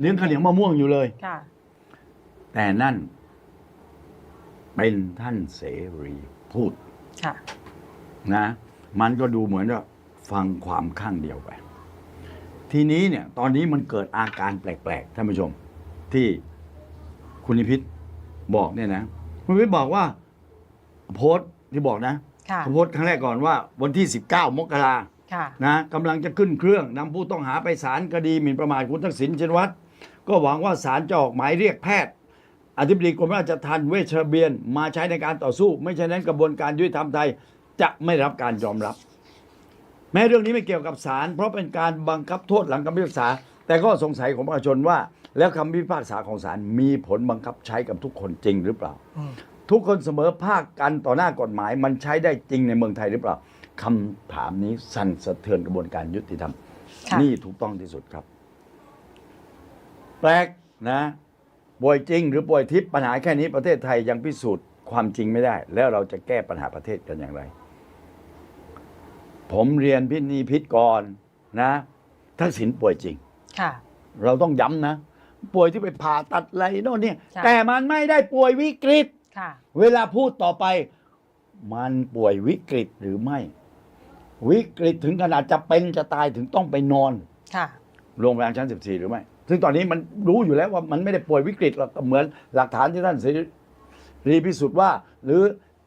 เลี้ยงข้าวเหนียวมะม่วงอยู่เลย ค่ะ แต่นั่น เป็นท่านเสรีพูดค่ะ นะ มันก็ดูเหมือนว่าฟังความข้างเดียวไป ทีนี้เนี่ย ตอนนี้มันเกิดอาการแปลก ๆ ท่านผู้ชม ที่คุณนิพิษบอกเนี่ยนะ คุณนิพิษบอกว่า โพสต์ที่บอกนะค่ะ เขาโพสต์ครั้งแรกก่อนว่า วันที่ 19 มกรา ค่ะ นะกำลังจะขึ้นเครื่องนำผู้ต้องหาไปศาลคดีหมิ่นประมาทคุณทักษิณชินวัตร ก็หวังว่าศาลจะออกหมายเรียกแพทย์ อธิบดีกรมราชทัณฑ์เวชระเบียน มาใช้ในการต่อสู้ ไม่เช่นนั้นกระบวนการยุติธรรมไทยจะไม่รับการยอมรับ แม้เรื่องนี้ไม่เกี่ยวกับศาลเพราะเป็นการบังคับโทษหลังคำพิพากษา แต่ก็สงสัยของประชาชนว่า แล้วคำพิพากษาของศาลมีผลบังคับใช้กับทุกคนจริงหรือเปล่าอืมทุกคนเสมอภาคกันต่อหน้ากฎหมาย มันใช้ได้จริงในเมืองไทยหรือเปล่าคำถามนี้สั่นสะเทือนกระบวนการยุติธรรมค่ะนี่ถูกต้องที่สุดครับแป ลกนะป่วยจริง หรือป่วยทิพย์ปัญหาแค่นี้ประเทศไทยยังพิสูจน์ความจริงไม่ได้ แล้วเราจะแก้ปัญหาประเทศกันอย่างไร ผมเรียนพินีพิษก่อนนะทักษิณป่วยจริงค่ะ เราต้องย้ำนะ ป่วยที่ไปผ่าตัดอะไรโน่นเนี่ยใช่แต่มันไม่ได้ป่วยวิกฤตค่ะ เวลาพูดต่อไป มันป่วยวิกฤตหรือไม่ วิกฤตถึงขนาดจะเป็นจะตายถึงต้องไปนอนค่ะโรงพยาบาลชั้น14หรือไม่ ซึ่งตอนนี้มันรู้อยู่แล้วว่ามันไม่ได้ป่วยวิกฤตหรอกเหมือนหลักฐานที่ท่านเสรีพิสุทธิ์ว่า หรือ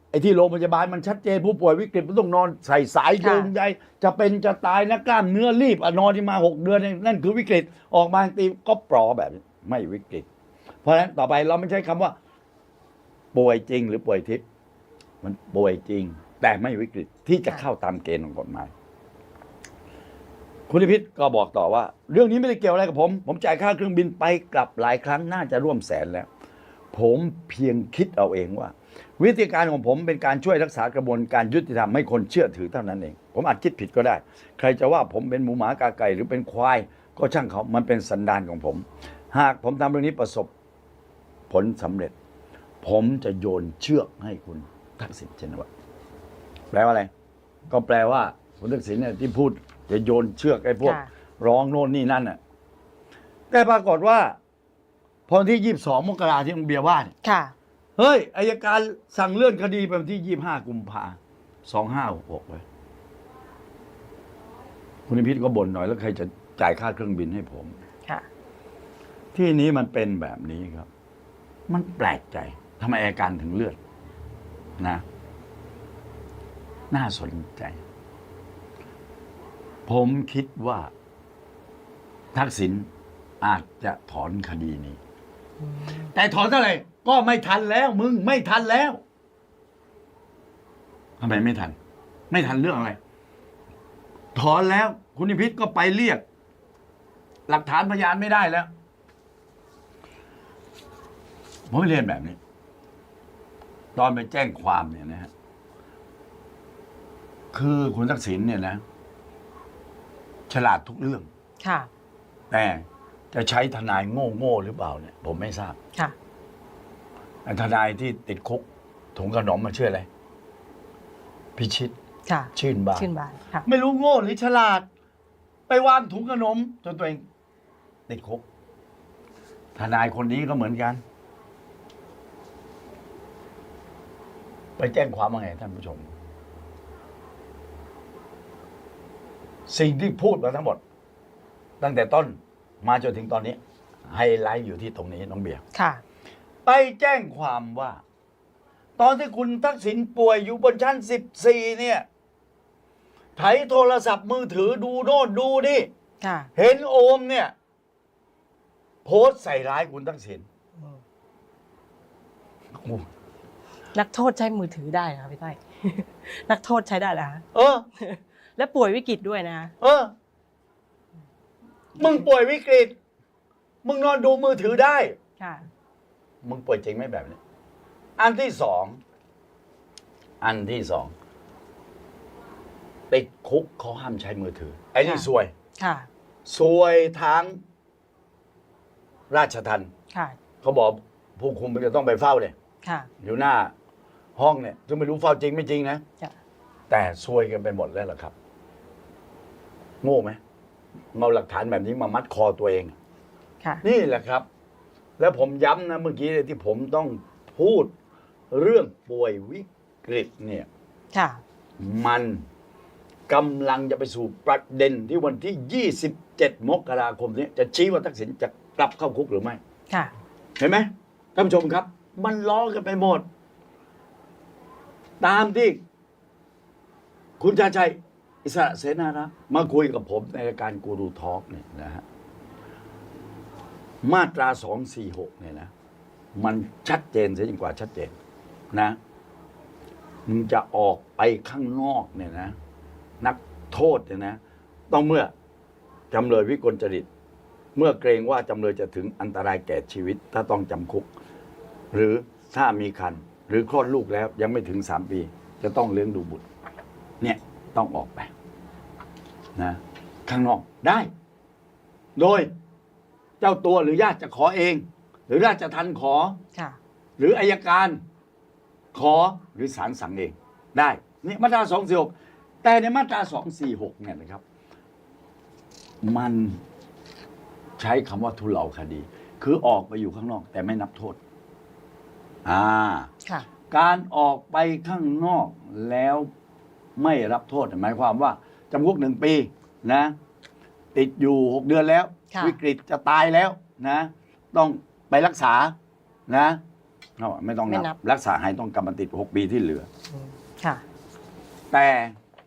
ไอ้ที่โรงพยาบาลมันชัดเจนผู้ป่วยวิกฤตมันต้องนอนใส่สายโยงใยจะเป็นจะตายนะกล้ามเนื้อรีบอะนอนที่มา6เดือนนั่นคือวิกฤตออกมาตีก็ปลอแบบนี้ไม่วิกฤต เพราะฉะนั้นต่อไปเราไม่ใช้คำว่า ป่วยจริงหรือป่วยทิพย์มันป่วยจริง แต่ไม่วิกฤตที่จะเข้าตามเกณฑ์ของกฎหมาย คุณนิพิษก็บอกต่อว่า เรื่องนี้ไม่ได้เกี่ยวอะไรกับผม ผมจ่ายค่าเครื่องบินไปกลับหลายครั้งน่าจะร่วมแสนแล้ว ผมเพียงคิดเอาเองว่า วิธีการของผมเป็นการช่วยรักษากระบวนการยุติธรรมให้คนเชื่อถือเท่านั้นเอง ผมอาจคิดผิดก็ได้ ใครจะว่าผมเป็นหมูหมากาไก่หรือเป็นควาย ก็ช่างเขามันเป็นสันดานของผม หากผมทำเรื่องนี้ประสบผลสำเร็จ ผมจะโยนเชือกให้คุณทักษิณชินวัตรแปลว่าอะไร ก็แปลว่าคุณทักษิณเนี่ยที่พูด จะโยนเชือกไอ้พวก ค่ะ ร้องโน่นนี่นั่นน่ะ แต่ปรากฏว่า พอวันที่ยี่สิบสองมกราที่องเบียร์ว่าเนี่ยค่ะ เฮ้ยอายการสั่งเลื่อนคดีไปวันที่ยี่ห้ากุมภาสองห้าหกหกเลยคุณนิพิษก็บ่นหน่อยแล้วใครจะจ่ายค่าเครื่องบินให้ผม ค่ะ ที่นี้มันเป็นแบบนี้ครับ มันแปลกใจทำไมอาการถึงเลือดนะ น่าสนใจ ผมคิดว่า ทักษิณอาจจะถอนคดีนี้ แต่ถอนเท่าไหร่ก็ไม่ทันแล้ว มึงไม่ทันแล้วทำไมไม่ทัน ไม่ทันเรื่องอะไร ถอนแล้ว คุณนิพิษก็ไปเรียก หลักฐานพยานไม่ได้แล้วผมไม่เรียนแบบนี้ ตอนไปแจ้งความเนี่ยนะฮะคือคุณทักษิณเนี่ยนะ ฉลาดทุกเรื่อง ค่ะ แต่จะใช้ทนายโง่โง่ๆหรือเปล่าเนี่ย ผมไม่ทราบค่ะ แต่ทนายที่ติดคุกถุงขนมมาชื่ออะไร พิชิต ค่ะ ชื่นบานชื่นบาน ค่ะ ไม่รู้โง่หรือฉลาด ไปวางถุงขนมจนตัวเองติดคุก ทนายคนนี้ก็เหมือนกัน ไปแจ้งความว่าไงท่านผู้ชม สิ่งที่พูดมาทั้งหมด ตั้งแต่ต้นมาจนถึงตอนนี้ ไฮไลท์อยู่ที่ตรงนี้น้องเบียร์ค่ะ ไปแจ้งความว่า ตอนที่คุณทักษิณป่วยอยู่บนชั้นสิบสี่เนี่ยไถโทรศัพท์มือถือดูโน่นดูนี่ค่ะ เห็นโอมเนี่ย โพสต์ใส่ร้ายคุณทักษิณโอ้โหนักโทษใช้มือถือได้เหรอคะพี่ต้อย นักโทษใช้ได้เหรอคะ เออ และป่วยวิกฤตด้วยนะเออ มึงป่วยวิกฤต มึงนอนดูมือถือได้ ค่ะ มึงป่วยจริงไหมแบบนี้ อันที่สอง อันที่สองติดคุกเขาห้ามใช้มือถือ ไอ้นี่ค่ะ ซวย ค่ะ ซวยทางราชทันค่ะ เขาบอกผู้คุมมันจะต้องไปเฝ้าเนี่ยค่ะ อยู่หน้าห้องเนี่ย ซึ่งไม่รู้เฝ้าจริงไม่จริงนะค่ะแต่ซวยกันไปหมดแล้วล่ะครับ โง่ไหมเอาหลักฐานแบบนี้มามัดคอตัวเอง ค่ะ นี่แหละครับ แล้วผมย้ำนะเมื่อกี้เลยที่ผมต้องพูดเรื่องป่วยวิกฤตเนี่ย ค่ะ มันกำลังจะไปสู่ประเด็นที่วันที่ 27 มกราคมนี้จะชี้ว่าทักษิณจะกลับเข้าคุกหรือไม่ ค่ะ เห็นไหมท่านผู้ชมครับ มันล้อกันไปหมด ตามที่ คุณชาชัย อิสระเสนารักษ์มาคุยกับผมในรายการกูรูทอล์กเนี่ยนะฮะมาตรา246เนี่ยนะ มันชัดเจนเสียยิ่งกว่าชัดเจนนะมึงจะออกไปข้างนอกเนี่ยนะ นักโทษเนี่ยนะ ต้องเมื่อจำเลยวิกลจริต เมื่อเกรงว่าจำเลยจะถึงอันตรายแก่ชีวิต ถ้าต้องจำคุก หรือถ้ามีคัน หรือคลอดลูกแล้วยังไม่ถึงสามปี จะต้องเลี้ยงดูบุตร เนี่ย ต้องออกไปนะข้างนอกได้ โดยเจ้าตัวหรือญาติจะขอเอง หรือราชทันขอ ค่ะ หรืออายการขอหรือศาลสั่งเอง ได้นี่มาตราสองสี่หกแต่ในมาตราสองสี่หกเนี่ยนะครับ มันใช้คำว่าทุเลาคดี คือออกไปอยู่ข้างนอก แต่ไม่นับโทษ อ่า ค่ะ การออกไปข้างนอกแล้ว ไม่รับโทษหมายความว่าจำคุกหนึ่งปีนะ ติดอยู่หกเดือนแล้ว ค่ะ วิกฤตจะตายแล้วนะ ต้องไปรักษานะเอาไม่ต้องไม่นับนับรักษาให้ต้องกำมันติดหกปีที่เหลืออืมค่ะ แต่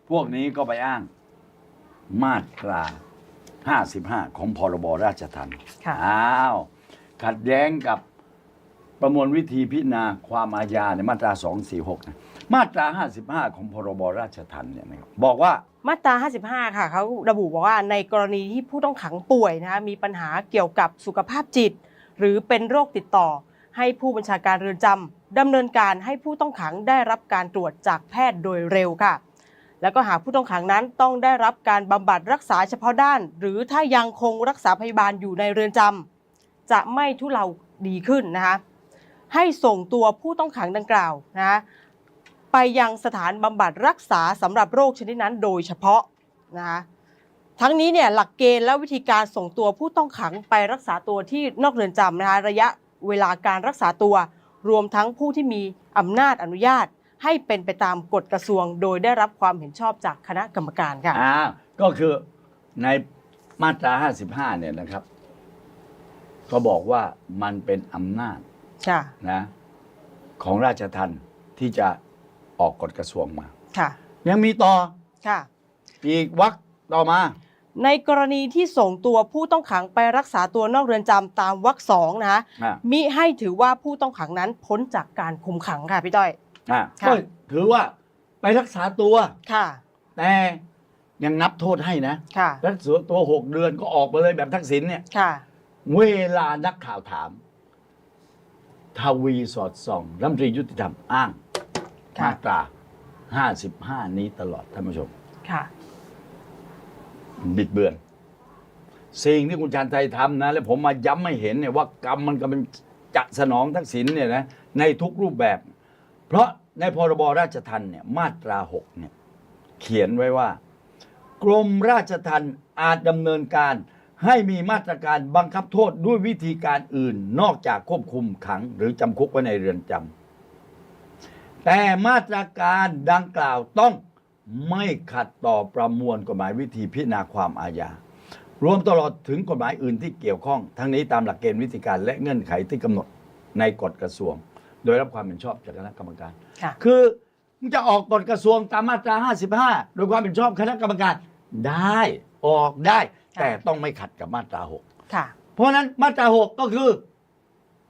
พวกนี้ก็ไปอ้างมาตรา 55 ของพรบราชทัณฑ์ค่ะ อ้าว ขัดแย้งกับ ประมวลวิธีพิจารณาความอาญาในมาตรา 246นะมาตรา 55 ของพรบราชทัณฑ์เนี่ยนะครับบอกว่ามาตรา 55 ค่ะเขาระบุบอกว่าในกรณีที่ผู้ต้องขังป่วยนะคะมีปัญหาเกี่ยวกับสุขภาพจิต หรือเป็นโรคติดต่อ ให้ผู้บัญชาการเรือนจำดำเนินการให้ผู้ต้องขังได้รับการตรวจจากแพทย์โดยเร็วค่ะ แล้วก็หากผู้ต้องขังนั้นต้องได้รับการบำบัดรักษาเฉพาะด้าน หรือถ้ายังคงรักษาพยาบาลอยู่ในเรือนจำจะไม่ทุเลาดีขึ้นนะคะ ให้ส่งตัวผู้ต้องขังดังกล่าวนะไปยังสถานบำบัดรักษาสำหรับโรคชนิดนั้นโดยเฉพาะนะคะทั้งนี้เนี่ยหลักเกณฑ์และวิธีการส่งตัวผู้ต้องขังไปรักษาตัวที่นอกเรือนจำนะคะระยะเวลาการรักษาตัว รวมทั้งผู้ที่มีอำนาจอนุญาต ให้เป็นไปตามกฎกระทรวง โดยได้รับความเห็นชอบจากคณะกรรมการค่ะอ่าก็คือในมาตรา 55 เนี่ยนะครับ ก็บอกว่ามันเป็นอำนาจ ค่ะนะของราชทัณฑ์ที่จะออกกฎกระทรวงมา ค่ะ ยังมีต่อค่ะ อีกวักต่อมา ในกรณีที่ส่งตัวผู้ต้องขังไปรักษาตัวนอกเรือนจำตามวรรคสองนะคะอ่ามิให้ถือว่าผู้ต้องขังนั้นพ้นจากการคุมขังค่ะพี่ต้อย อ่าค่ะ ก็ถือว่าไปรักษาตัว ค่ะแต่ยังนับโทษให้นะค่ะรักษาตัวหกเดือนก็ออกไปเลยแบบทักษิณเนี่ย ค่ะ เวลานักข่าวถาม ทวีสอดส่องรัฐมนตรียุติธรรมอ้างค่ะมาตรา 55 นี้ตลอดท่านผู้ชม ค่ะ บิดเบือน สิ่งที่คุณชาญไทยทำนะ แล้วผมมาย้ำให้เห็นเนี่ยว่ากรรมมันกำลังจะสนองทักษิณเนี่ยนะในทุกรูปแบบ เพราะในพรบราชทัณฑ์เนี่ยมาตรา6เนี่ยเขียนไว้ว่า กรมราชทัณฑ์อาจดำเนินการ ให้มีมาตรการบังคับโทษด้วยวิธีการอื่นนอกจากควบคุมขังหรือจำคุกไว้ในเรือนจำแต่มาตรการดังกล่าวต้องไม่ขัดต่อประมวลกฎหมายวิธีพิจารณาความอาญารวมตลอดถึงกฎหมายอื่นที่เกี่ยวข้อง ทั้งนี้ตามหลักเกณฑ์วิธีการและเงื่อนไขที่กำหนดในกฎกระทรวง โดยรับความเห็นชอบจากคณะกรรมการค่ะคือมึงจะออกกฎกระทรวงตามมาตรา 55 โดยความเป็นชอบคณะกรรมการได้ออกได้ค่ะ แต่ต้องไม่ขัดกับมาตราค่ะ6เพราะฉะนั้นมาตรา6ก็คือ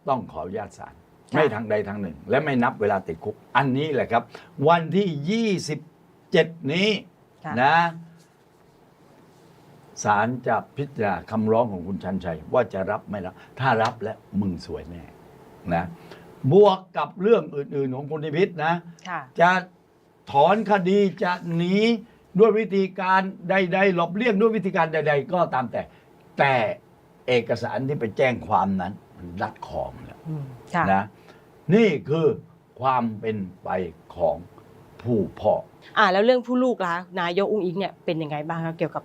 ต้องขออนุญาตศาลค่ะไม่ทางใดทางหนึ่ง และไม่นับเวลาติดคุก อันนี้แหละครับ วันที่ 27 นี้ค่ะนะศาลจะพิจารณาคำร้องของคุณชันชัย ว่าจะรับไม่รับ ถ้ารับแล้วมึงสวยแน่นะบวกกับเรื่องอื่น ๆ ของคุณนิพิษนะค่ะจะถอนคดีจะหนี ด้วยวิธีการใดๆหลบเลี่ยงด้วยวิธีการใด ๆ ก็ตามแต่ แต่เอกสารที่ไปแจ้งความนั้นมันรัดคอมแล้วอืมค่ะนะนี่คือความเป็นไปของผู้พ่อ อ่าแล้วเรื่องผู้ลูกล่ะนายกอุ้งอิงเนี่ยเป็นยังไงบ้างคะเกี่ยวกับ